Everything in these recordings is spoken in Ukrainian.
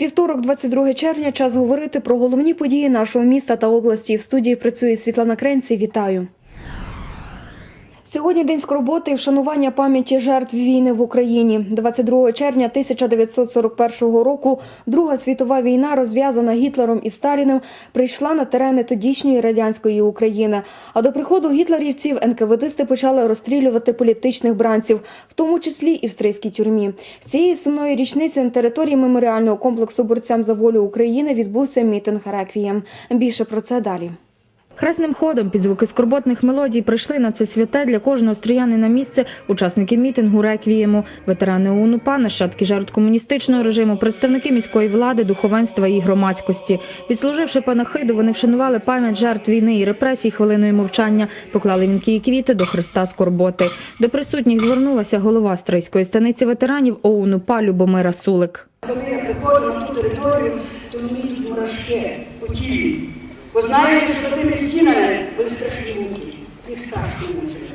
Вівторок, 22 червня, час говорити про головні події нашого міста та області. В студії працює Світлана Кренці. Вітаю. Сьогодні день скорботи і вшанування пам'яті жертв війни в Україні. 22 червня 1941 року Друга світова війна, розв'язана Гітлером і Сталіним, прийшла на терени тодішньої радянської України. А до приходу гітлерівців НКВДисти почали розстрілювати політичних бранців, в тому числі і в стрийській тюрмі. З цієї сумної річниці на території меморіального комплексу борцям за волю України відбувся мітинг реквієм. Більше про це далі. Хресним ходом під звуки скорботних мелодій прийшли на це святе для кожного стріянина місце учасники мітингу реквієму, ветерани ОУН-УПА, нащадки жертв комуністичного режиму, представники міської влади, духовенства і громадськості. Відслуживши панахиду, вони вшанували пам'ять жертв війни і репресій хвилиною мовчання, поклали вінки і квіти до Христа Скорботи. До присутніх звернулася голова Стрийської станиці ветеранів ОУН-УПА Любомира Сулик. Коли я приходжу на ту територію, то мені мурашки по тілі. Бо знаючи, що за тими стінами були страшні муки, їх страшно мучили.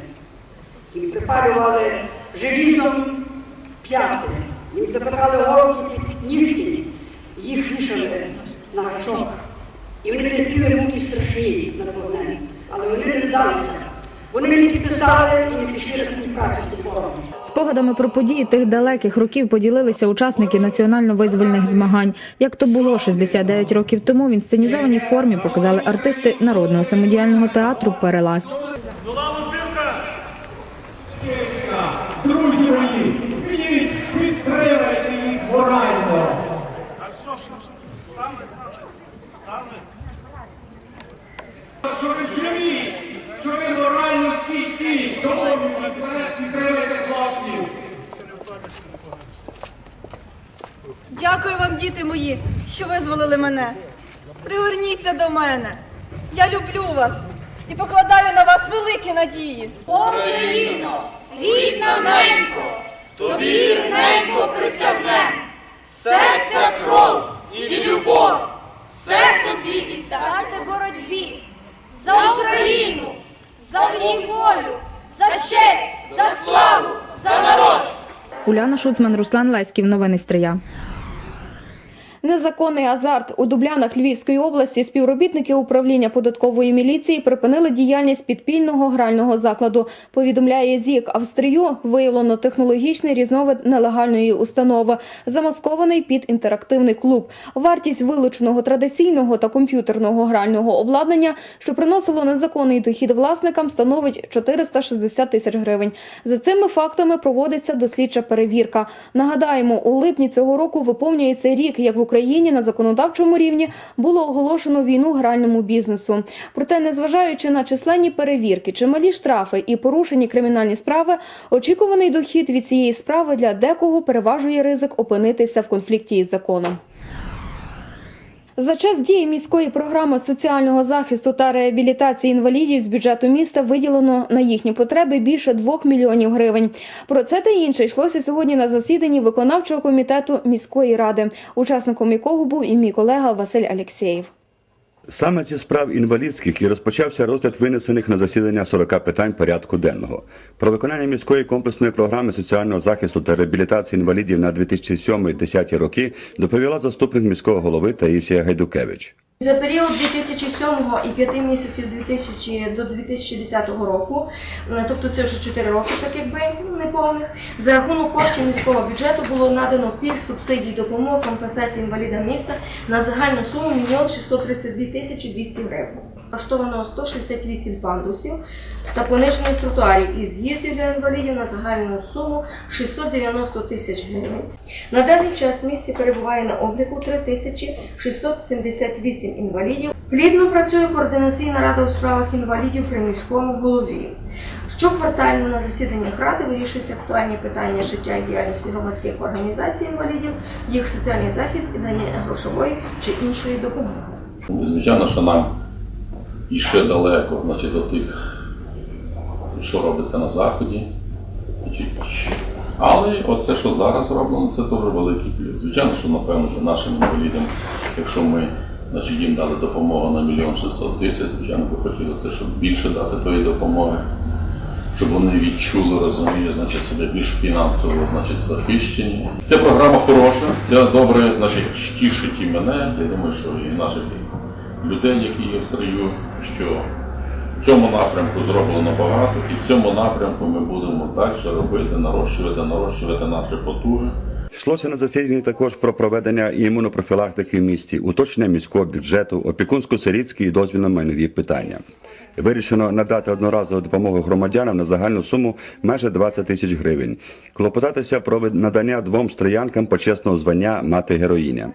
Їм припалювали желізом п'яти, їм запихали голки під нігті, їх вішали на гачок. І вони терпіли муки страшні на полонені. Але вони не здалися. Вони не підписали і не пішли на співпрацю з тим. Спогадами про події тих далеких років поділилися учасники національно-визвольних змагань. Як то було 69 років тому, в інсценізованій формі показали артисти народного самодіяльного театру Перелаз. Друзі їх морально. Що ви живі, що ви морально стійкі, наперед підтримайте Дякую вам, діти мої, що визволили мене. Пригорніться до мене. Я люблю вас і покладаю на вас великі надії. Україно, рідна ненько, тобі рідненько присягнем. Серця кров і любов, все тобі віддати боротьбі. За Україну, за її волю, за честь, за славу, за народ. Уляна Шуцман, Руслан Леськів. Новини Стрия. Незаконний азарт у Дублянах Львівської області співробітники управління податкової міліції припинили діяльність підпільного грального закладу. Повідомляє ЗІК. А в Стрию виявлено технологічний різновид нелегальної установи, замаскований під інтерактивний клуб. Вартість вилученого традиційного та комп'ютерного грального обладнання, що приносило незаконний дохід власникам, становить 460 тисяч гривень. За цими фактами проводиться дослідча перевірка. Нагадаємо, у липні цього року виповнюється рік, як в на законодавчому рівні було оголошено війну гральному бізнесу. Проте, незважаючи на численні перевірки, чималі штрафи і порушені кримінальні справи, очікуваний дохід від цієї справи для декого переважує ризик опинитися в конфлікті із законом. За час дії міської програми соціального захисту та реабілітації інвалідів з бюджету міста виділено на їхні потреби більше 2 мільйонів гривень. Про це та інше йшлося сьогодні на засіданні виконавчого комітету міської ради, учасником якого був і мій колега Василь Алєксєєв. Саме зі справ інвалідських і розпочався розгляд винесених на засідання 40 питань порядку денного. Про виконання міської комплексної програми соціального захисту та реабілітації інвалідів на 2007-2010 роки доповіла заступник міського голови Таїсія Гайдукевич. За період 2007 і 5 місяців 2000 до 2010 року, е, тобто це вже 4 роки, так якби ну, неповних, за рахунок коштів міського бюджету було надано пільг, субсидій, допомог, компенсації інвалідам міста на загальну суму 1 632 тисячі 200 гривень. Влаштовано 168 пандусів та понижених тротуарів із з'їздів для інвалідів на загальну суму 690 тисяч гривень. На даний час в місті перебуває на обліку 3678 інвалідів. Плідно працює координаційна рада у справах інвалідів при міському голові. Щоквартально на засіданнях ради вирішуються актуальні питання життя і діяльності громадських організацій інвалідів, їх соціальний захист і надання грошової чи іншої допомоги. Звичайно, що нам іще далеко значить, до тих, що робиться на Заході. Але оце, що зараз зроблено, це дуже великий плюс. Звичайно, що напевно нашим інвалідам, якщо ми значить, їм дали допомогу на мільйон 600 тисяч, звичайно, би хотілося, щоб більше дати тої допомоги, щоб вони відчули, розуміє, значить, себе більш фінансово значить, захищені. Ця програма хороша, ця добре, значить, тішить і мене. Я думаю, що і наших людей, які є в строю, що в цьому напрямку зроблено багато, і в цьому напрямку ми будемо далі робити, нарощувати, нарощувати наші потуги. Йшлося на засіданні також про проведення імунопрофілактики в місті, уточнення міського бюджету, опікунсько-сирітські і дозвільно-майнові питання. Вирішено надати одноразову допомогу громадянам на загальну суму майже 20 тисяч гривень. Клопотатися про надання двом строянкам почесного звання мати героїня.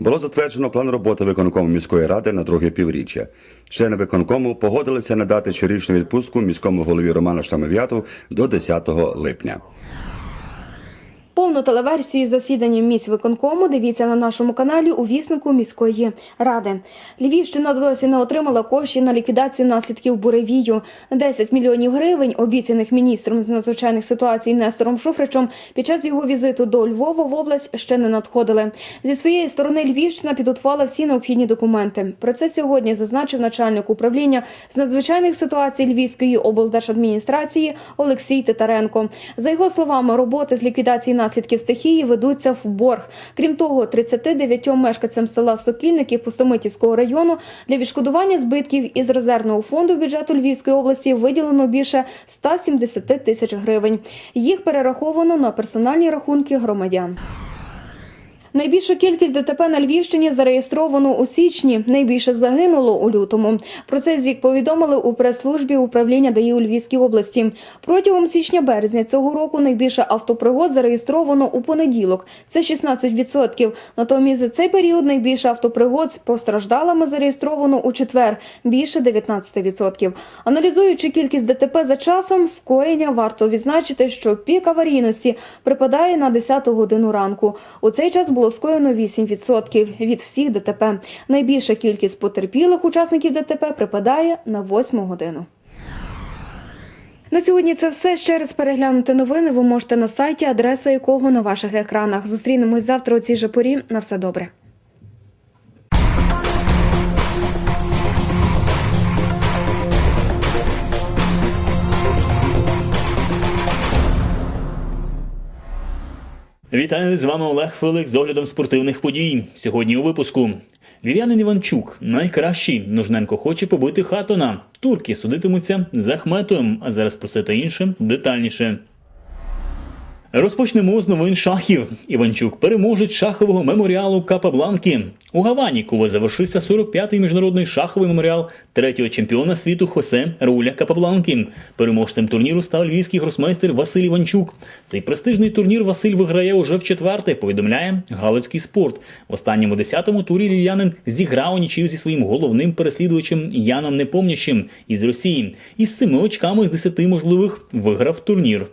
Було затверджено план роботи виконкому міської ради на друге півріччя. Члени виконкому погодилися надати щорічну відпустку міському голові Роману Штамов'яту до 10 липня. Повну телеверсію засідання міськ виконкому дивіться на нашому каналі у віснику міської ради. Львівщина досі не отримала коштів на ліквідацію наслідків буревію. 10 мільйонів гривень, обіцяних міністром з надзвичайних ситуацій Нестором Шуфричем, під час його візиту до Львова в область ще не надходили. Зі своєї сторони Львівщина підготувала всі необхідні документи. Про це сьогодні зазначив начальник управління з надзвичайних ситуацій Львівської облдержадміністрації Олексій Титаренко. За його словами, роботи з ліквідації наслідків стихії ведуться в борг. Крім того, 39 мешканцям села Сокільники Пустомитівського району для відшкодування збитків із резервного фонду бюджету Львівської області виділено більше 170 тисяч гривень. Їх перераховано на персональні рахунки громадян. Найбільшу кількість ДТП на Львівщині зареєстровано у січні. Найбільше загинуло у лютому. Про це ЗІК повідомили у прес-службі управління ДАІ у Львівській області. Протягом січня-березня цього року найбільше автопригод зареєстровано у понеділок. Це 16%. Натомість за цей період найбільше автопригод з постраждалими зареєстровано у четвер більше 19%. Аналізуючи кількість ДТП за часом скоєння, варто відзначити, що пік аварійності припадає на 10 годину ранку. У цей час було скоєно 8% від всіх ДТП. Найбільша кількість потерпілих учасників ДТП припадає на 8 годину. На сьогодні це все. Ще раз переглянути новини ви можете на сайті, адреса якого на ваших екранах. Зустрінемось завтра у цій же порі. На все добре. Вітаю з вами Олег Филик з оглядом спортивних подій. Сьогодні у випуску. Лів'янин Іванчук найкращий. Нужненко хоче побити Хатона. Турки судитимуться за Ахметом. А зараз про це та інше детальніше. Розпочнемо з новин шахів. Іванчук переможець шахового меморіалу Капабланки. У Гавані Куба завершився 45-й міжнародний шаховий меморіал третього чемпіона світу Хосе Рауля Капабланки. Переможцем турніру став львівський гросмейстер Василь Іванчук. Цей престижний турнір Василь виграє уже в четверте, повідомляє Галицький спорт. В останньому десятому турі львів'янин зіграв нічию зі своїм головним переслідувачем Яном Непомнящим із Росії. Із семи очками з десяти можливих виграв турнір.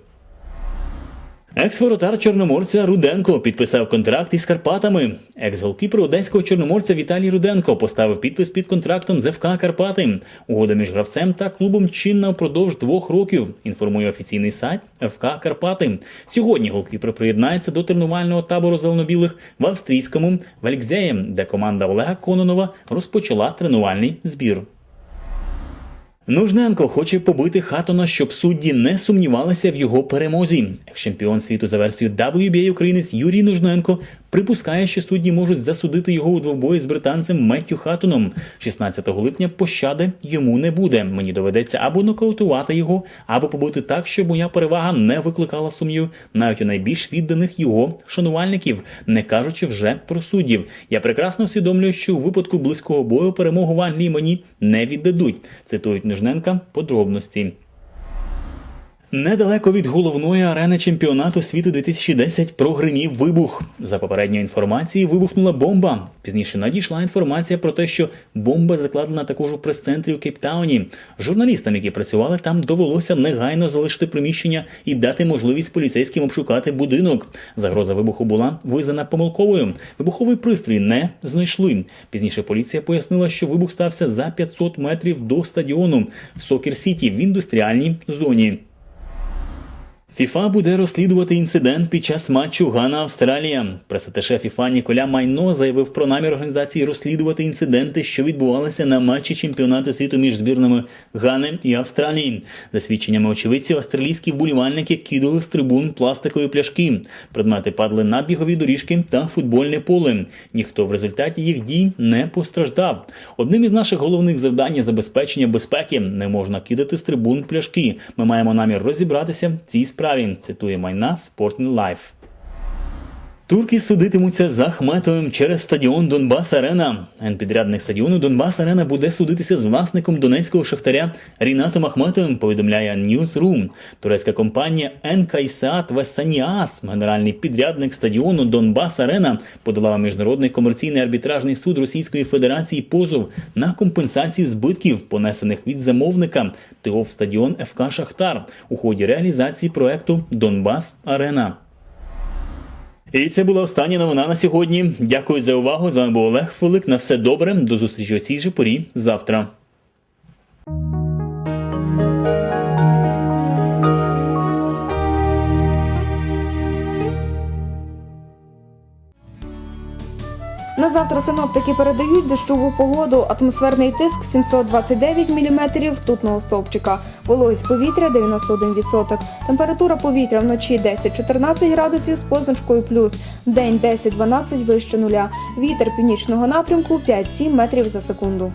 Екс-воротар чорноморця Руденко підписав контракт із Карпатами. Екс-голкіпер одеського чорноморця Віталій Руденко поставив підпис під контрактом з ФК Карпати. Угода між гравцем та клубом чинна впродовж двох років. Інформує офіційний сайт ФК Карпати. Сьогодні голкіпер приєднається до тренувального табору зеленобілих в австрійському Валькзеє, де команда Олега Кононова розпочала тренувальний збір. Нужненко хоче побити Хатона, щоб судді не сумнівалися в його перемозі. Екс-чемпіон світу за версією WBA українець Юрій Нужненко припускає, що судді можуть засудити його у двобої з британцем Меттю Хатоном. 16 липня пощади йому не буде. Мені доведеться або нокаутувати його, або побити так, щоб моя перевага не викликала сумнів навіть у найбільш відданих його шанувальників, не кажучи вже про суддів. Я прекрасно усвідомлюю, що у випадку близького бою перемогу в Англії мені не віддадуть. Цитують Нижненка подробності. Недалеко від головної арени чемпіонату світу 2010 прогримів вибух. За попередньою інформацією, вибухнула бомба. Пізніше надійшла інформація про те, що бомба закладена також у прес-центрі у Кейптауні. Журналістам, які працювали там, довелося негайно залишити приміщення і дати можливість поліцейським обшукати будинок. Загроза вибуху була визнана помилковою. Вибуховий пристрій не знайшли. Пізніше поліція пояснила, що вибух стався за 500 метрів до стадіону в Сокер Сіті в індустріальній зоні. ФІФА буде розслідувати інцидент під час матчу Гана-Австралія. Пресатеше ФІФА Ніколя Майно заявив про намір організації розслідувати інциденти, що відбувалися на матчі чемпіонату світу між збірними Гани і Австралії. За свідченнями очевидців, австралійські вболівальники кидали з трибун пластикові пляшки. Предмети падали на бігові доріжки та футбольне поле. Ніхто в результаті їх дій не постраждав. Одним із наших головних завдань є забезпечення безпеки. Не можна кидати з трибун пляшки. Ми маємо намір розібратися в цій справі. Цитує майна Sporting Лайф. Турки судитимуться з Ахметовим через стадіон Донбас Арена. Генпідрядник стадіону Донбас Арена буде судитися з власником донецького шахтаря Рінатом Ахметовим. Повідомляє Newsroom. Турецька компанія Енкайсаат Весаніас, генеральний підрядник стадіону Донбас Арена, подала міжнародний комерційний арбітражний суд Російської Федерації позов на компенсацію збитків, понесених від замовника ТОВ стадіон ФК Шахтар у ході реалізації проекту Донбас Арена. І це була остання новина на сьогодні. Дякую за увагу. З вами був Олег Фолик. На все добре. До зустрічі о цій же порі завтра. На завтра синоптики передають дощову погоду, атмосферний тиск 729 мм тутного стовпчика, вологість повітря 91%, температура повітря вночі 10-14 градусів з позначкою плюс, день 10-12 вище нуля, вітер північного напрямку 5-7 метрів за секунду.